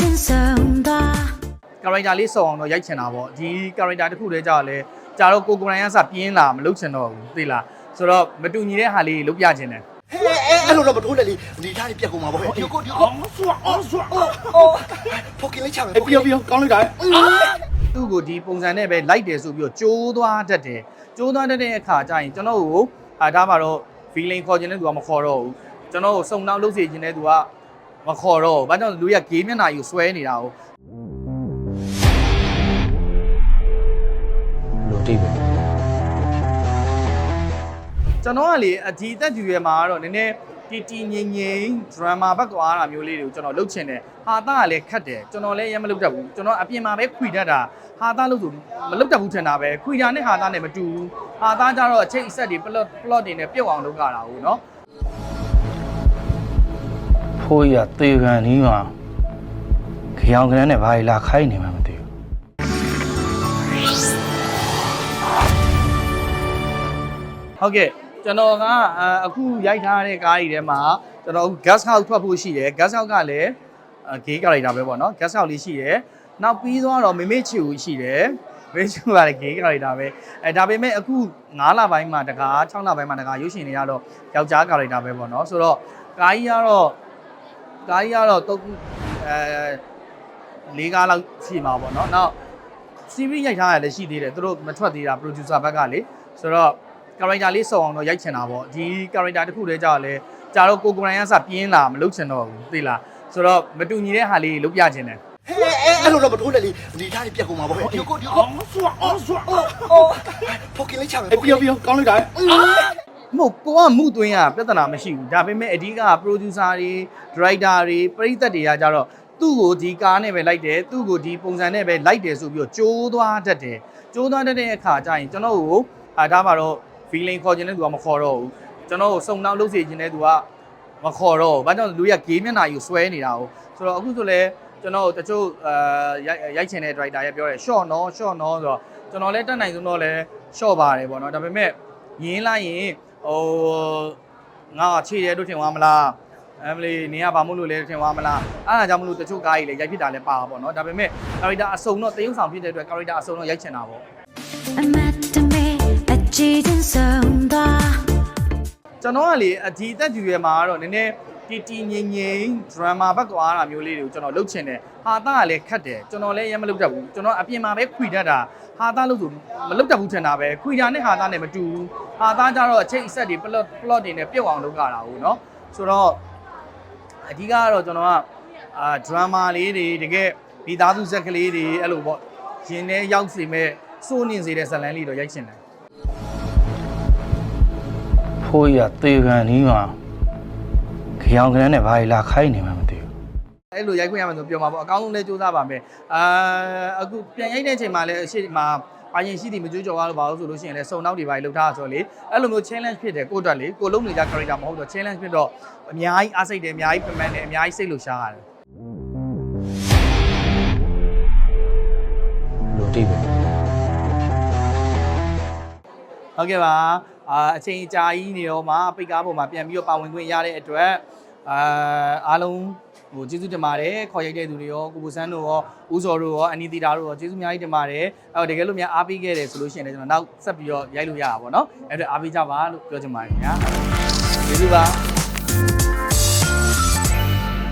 ချင်းဆုံးသွားကာရိုက်တာလေးစုံအောင်တော့ရိုက်ချင်တာပေါ့ဒီကာရိုက်တာတစ်ခုတည်းကြာတော့လဲကြာတော့ကိုကိုရိုင်းကစပြင်းလာမလုပ်ချင်တော့ဘူးသိလားဆိုတော့မတူညီတဲ့ဟာလေးလုပ်ပြချင်တယ်ဟဲ့အဲ့လိုတော့မထိုးနဲ့လေဒီထားလေးပြက်ကုန်မှာပေါ့ဟဲ့ဒီကိုဒီကိုအော်ဆွအော်ဆွအော်အော်ဖိုကင်းလေးချမယ်အေးပြောပြောကောင်းလိုက်တာသူ့ကိုဒီပုံစံနဲ့ပဲလိုက်တယ်ဆိုပြီးတော့ကျိုးသွားတတ်တယ်ကျိုးသွားတတ်တဲ့အခါကျရင်ကျွန်တော်ကိုအာဒါမှတော့ feeling ခေါ်ခြင်းတဲ့သူကမခေါ်တော့ဘူးကျွန်တော်ကိုစုံနှောင်းလုပ်စေခြင်းတဲ့သူက မခေါ်တော့ဘူးဘာကြောင့်လဲလူရဂေးမျက်နှာကြီးကိုဆွဲနေတာကိုလို့တိပဲကျွန်တော်ကလေအဒီအသက်ဒီရွယ်မှာကတော့နည်းနည်းတီတီငိမ့်ငိမ့် drama ဘက်ကွာတာမျိုးလေးတွေကိုကျွန်တော်လုပ်ချင်တယ်ဟာသားကလည်းခတ်တယ်ကျွန်တော်လည်းရမ်းမလုပ်တတ်ဘူးကျွန်တော်အပြင်မှာပဲခွေတတ်တာဟာသားလို့ဆိုမလုပ်တတ်ဘူးထင်တာပဲခွေတာနဲ့ဟာသားနဲ့မတူဘူးဟာသားကြတော့အချိန်အဆက်တွေ plot plot တွေနဲ့ပြုတ်အောင်လုပ်ကြတာဟုတ်နော် ဖိုးရသေကန်နီးမှာကြောင်ကန်းနဲ့ဘာလာခိုင်းနေမှမသိဘူးဟုတ်ကဲ့ကျွန်တော်ကအာအခုရိုက်ထားတဲ့ကားကြီးထဲမှာကျွန်တော် gas house ထွက်ဖို့ရှိတယ် gas house ကလည်းဂေး character ပဲပေါ့နော် gas house လေးရှိတယ်နောက်ပြီးသွားတော့မေမေချီဦးရှိတယ်မေချီဦးကလည်းဂေး character ပဲအဲဒါပေမဲ့အခု9လပိုင်းမှာတကား6လပိုင်းမှာတကားရုပ်ရှင်တွေကတော့ယောက်ျား character ပဲပေါ့နော်ဆိုတော့ကားကြီးကတော့ ကားကြီးကတော့တုတ်အဲ၄ကားလောက်ရှိမှာပေါ့နော်နောက် CV ရိုက်ထားရလည်းရှိသေးတယ်သူတို့မထွက်သေးတာ producer ဘက်ကလေဆိုတော့ character လေးစုံအောင်တော့ရိုက်ချင်တာပေါ့ဒီ character တစ်ခုတည်းကြာတော့လဲကြာတော့ကိုကိုရိုင်းကစပြင်းလာမလုပ်ချင်တော့ဘူးသိလားဆိုတော့မတူညီတဲ့ဟာလေးလုပ်ပြချင်တယ်ဟဲ့အဲ့လိုတော့မထိုးနဲ့လေဒီထားလေးပြက်ကုန်မှာပေါ့ဟဲ့ဒီကိုဒီကိုအော်ဆွအော်ဆွအော်အော်ဖိုကင်းလေးချမယ်အေးပြောပြောကောင်းလိုက်တာ မဟုတ်ကိုကမှုသွင်းရပြဿနာမရှိဘူးဒါပေမဲ့အဓိက producer တွေ director တွေပရိသတ်တွေကကြတော့သူ့ကိုဒီကားနဲ့ပဲလိုက်တယ်သူ့ကိုဒီပုံစံနဲ့ပဲလိုက်တယ်ဆိုပြီးတော့ကျိုးသွားတတ်တယ်ကျိုးသွားတတ်တဲ့အခါကျရင်ကျွန်တော်ကိုအာဒါမှတော့ feeling ခေါ်ခြင်းတဲ့သူကမခေါ်တော့ဘူးကျွန်တော်ကိုစုံနှောင်းလုပ်စေခြင်းတဲ့သူကမခေါ်တော့ဘူးဘာကြောင့်လဲလူရဂေးမျက်နှာကြီးကိုဆွဲနေတာကိုဆိုတော့အခုဆိုလဲကျွန်တော်တချို့အာရိုက်ရိုက်ချင်တဲ့ director ရဲ့ပြောတယ် short နော် short နော်ဆိုတော့ကျွန်တော်လည်းတက်နိုင်ဆုံးတော့လဲ short ပါတယ်ပေါ့နော်ဒါပေမဲ့ရင်းလိုက်ရင် ဟိုငါခြေရဲတို့ထင်သွားမလားအမလီနေရဘာမို့လို့လဲထင်သွားမလားအဲ့ဒါကြောင့်မလို့တချို့ကားကြီးလည်းရိုက်ဖြစ်တာလည်းပါပါပေါ့နော်ဒါပေမဲ့ character အစုံတော့တရုပ်ဆောင်ဖြစ်တဲ့အတွက် character အစုံတော့ရိုက်ချင်တာပေါ့အမတ်တမဲအကြည့်ချင်းဆုံးသွားကျွန်တော်ကလေအဒီအသက်ဒီရွယ်မှာကတော့နည်းနည်း တီတီငိမ့်ငိမ့် drama ဘက်ကွာတာမျိုးလေးတွေကိုကျွန်တော်လုပ်ချင်တယ်ဟာသားကလည်းခတ်တယ်ကျွန်တော်လည်းရမ်းမလုပ်တတ်ဘူးကျွန်တော်အပြင်မှာပဲခွေတတ်တာဟာသားလို့ဆိုမလုပ်တတ်ဘူးထင်တာပဲခွေတာနဲ့ဟာသားနဲ့မတူဘူးဟာသားကြတော့အချိန်အဆက်တွေ plot plot တွေနဲ့ပြုတ်အောင်လုပ်ကြတာဟုတ်နော်ဆိုတော့အဓိကကတော့ကျွန်တော်ကအာ drama လေးတွေတကယ်မိသားစုဇက်ကလေးတွေအဲ့လိုပေါ့ရင်ထဲရောက်စီမဲ့စိုးနင်စေတဲ့ဇာတ်လမ်းလေးတော့ရိုက်ချင်တယ်ဖိုးရသေကန်နီးမှာ ကြောင်ကန်းနဲ့ဘာလာခိုင်းနေမှမသိဘူးအဲ့လိုရိုက်ခွင့်ရမယ်ဆိုပြောမှာပေါ့အကောင်းဆုံးလဲစူးစမ်းပါမယ်အာအခုပြန်ရိုက်တဲ့အချိန်မှာလည်းအရှိမှာပါရင်ရှိသည်မကြွကြော်ရလို့ပါလို့ဆိုလို့ရှိရင်လည်းစုံနောက်တွေပါလှုပ်ထားဆိုတော့လေအဲ့လိုမျိုး challenge ဖြစ်တယ်ကိုယ့်အတွက်လေကိုလုံးနေကြ character မဟုတ်တော့ challenge ဖြစ်တော့အများကြီးအားစိတ်တယ်အများကြီးပမန်တယ်အများကြီးစိတ်လှုပ်ရှားရတယ်လို့တိပဲဟုတ်ကဲ့ပါ အာအချိန်ကြာကြီးနေတော့မှပိတ်ကားပေါ်မှာပြန်ပြီးတော့ပါဝင်ခွင့်ရတဲ့အတွက်အာအားလုံးဟိုကျေးဇူးတင်ပါတယ်ခေါ်ရိုက်တဲ့သူတွေရောကိုပူစန်းတို့ရောဦးစော်တို့ရောအနီတီတာတို့ရောကျေးဇူးအများကြီးတင်ပါတယ်အဲ့တော့တကယ်လို့များအားပေးခဲ့တယ်ဆိုလို့ရှိရင်လည်းကျွန်တော်နောက်ဆက်ပြီးတော့ရိုက်လို့ရတာပေါ့နော်အဲ့ဒါအားပေးကြပါလို့ပြောချင်ပါတယ်ခင်ဗျာကျေးဇူးပါ